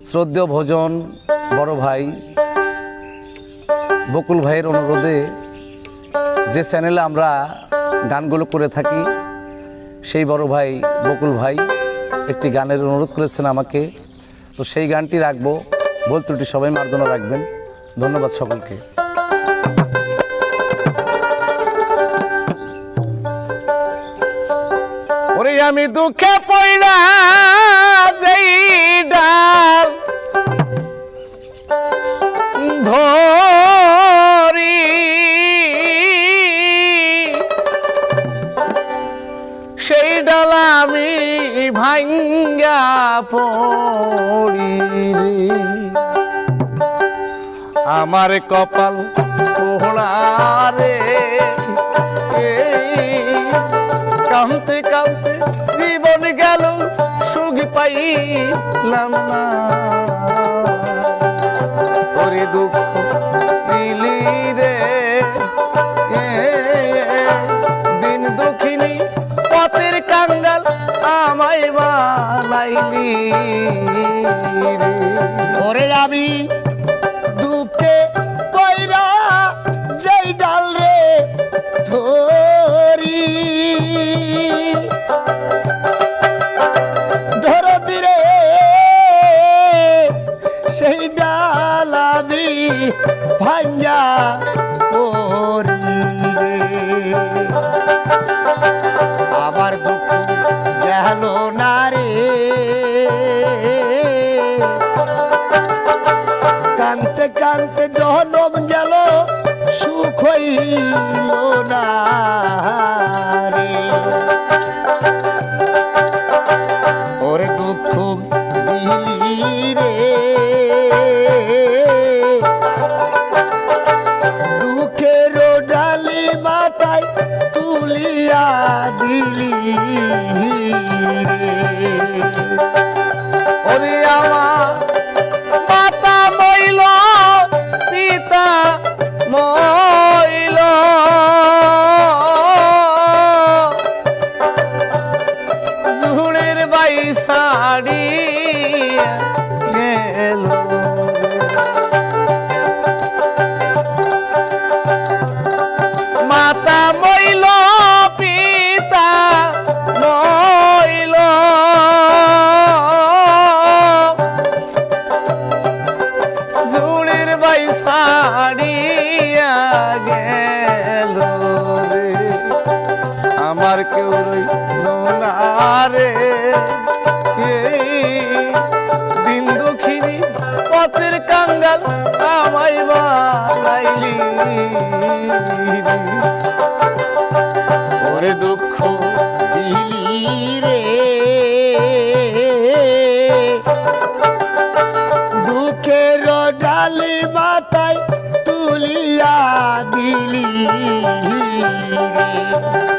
শ্রদ্ধেয় ভোজন বড় ভাই বকুল ভাইয়ের অনুরোধে যে চ্যানেলে আমরা গানগুলো করে থাকি, সেই বড় ভাই বকুল ভাই একটি গানের অনুরোধ করেছেন আমাকে। তো সেই গানটি রাখব। বল ত্রুটি সবাই মার্জনা রাখবেন। ধন্যবাদ সকলকে। ওরে আমি দুঃখে পড়া যেই ডাল। ধরি। সেই ডাল আমি ভাঙ্গা পড়ি। আমার কপাল পোহড়া রে। এই কামতে কামতে জীবন গেল, সুখ পাইলাম না। ওরে দুঃখ দিলি রে দিন দুঃখিনী, পথের কাঙ্গাল আমায় রে। ওরে আমি দুঃখে পয়রা যেই ডাল রে ধরি। ওরে দুঃখ দিলি রে দুঃখের ডালি মাথায় তুলিয়া দিলি রে। ওরে আমার আমার কেউ রইল না রে এই দিন দুঃখিনী পথের কাঙ্গাল আমায় বানাইলি ওরে দুঃখ মাথায় তুলিয়া দিলি। রে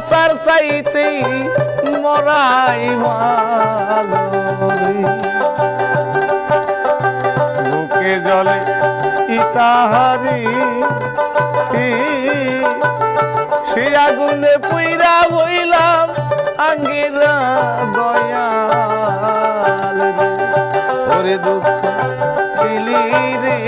বাসার চাইতে মরাই। বুকে জলে সীতাহারি সে আগুনে পুইরা হইলাম আঙ্গিরা দয়াল রে। ওরে দুঃখ দিলি রে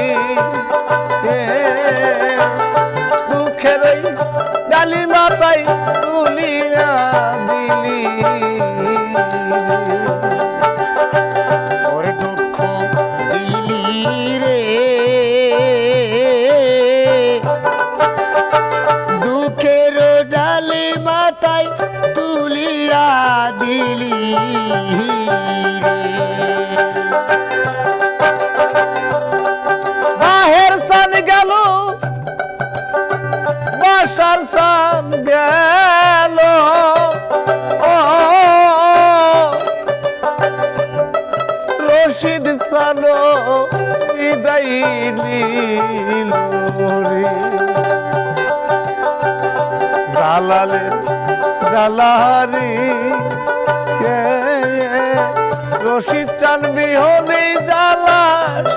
বাহের সান গেল বাসার সান গেল। রশিদ সানো ইদাই নীল জালালে জালারি রশিদ চান বিহনে জ্বালা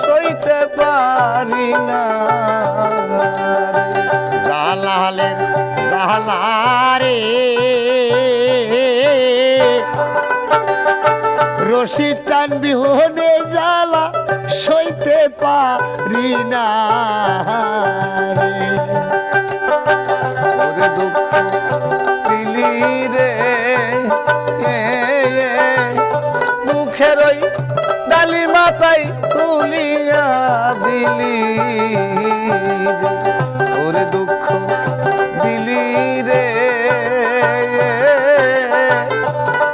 সইতে পারি না। জালালের জালারে রশি টান বিহনে জ্বালা সইতে পারি না রে। দুঃখ দিলি রে। গলায় তুলিয়া দিলি। ওরে দুঃখ দিলি রে।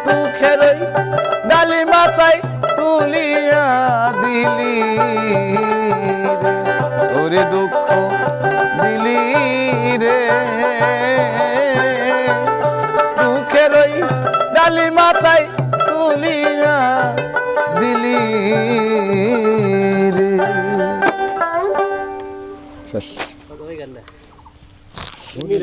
দুঃখের তুলিয়া দিলি ওরে দুঃখ দিলি রে। দুঃখের ডালি মাথায় arkadaş. Hadi gel. Şimdi